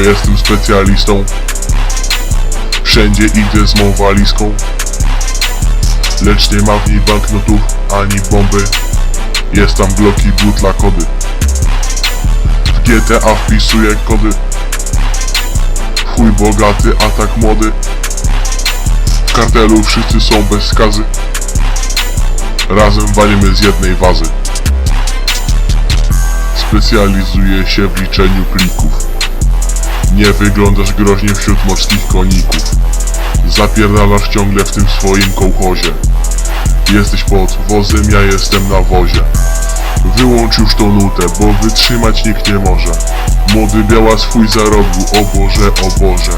jestem specjalistą. Wszędzie idę z mą walizką. Lecz nie ma w niej banknotów ani bomby. Jest tam bloki, butla, kody. W GTA wpisuję kody. Chuj bogaty, atak młody. W kartelu wszyscy są bez skazy. Razem walimy z jednej wazy. Specjalizuję się w liczeniu plików Nie wyglądasz groźnie wśród morskich koników. Zapierdalasz ciągle w tym swoim kołchozie. Jesteś pod wozem, ja jestem na wozie. Wyłącz już tą nutę, bo wytrzymać nikt nie może. Młody biała swój za rogu, o Boże, o Boże.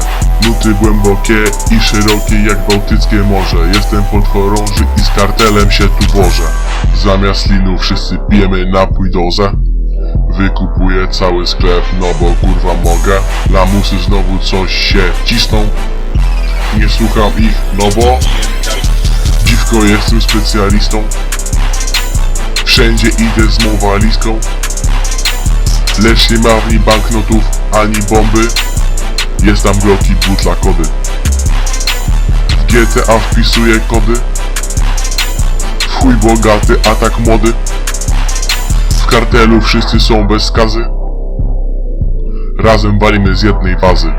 Nuty głębokie i szerokie jak Bałtyckie morze. Jestem pod chorąży i z kartelem się tu bożę Zamiast linu wszyscy pijemy napój dozę Wykupuję cały sklep, no bo kurwa mogę. Lamusy znowu coś się cisną Nie słucham ich, no bo Dziwko jestem specjalistą. Wszędzie idę z mą walizką Lecz nie ma w niej banknotów ani bomby. Jest tam bloki, butla, kody W GTA wpisuję kody. W chuj bogaty, atak młody w kartelu wszyscy są bez skazy? Razem walimy z jednej wazy.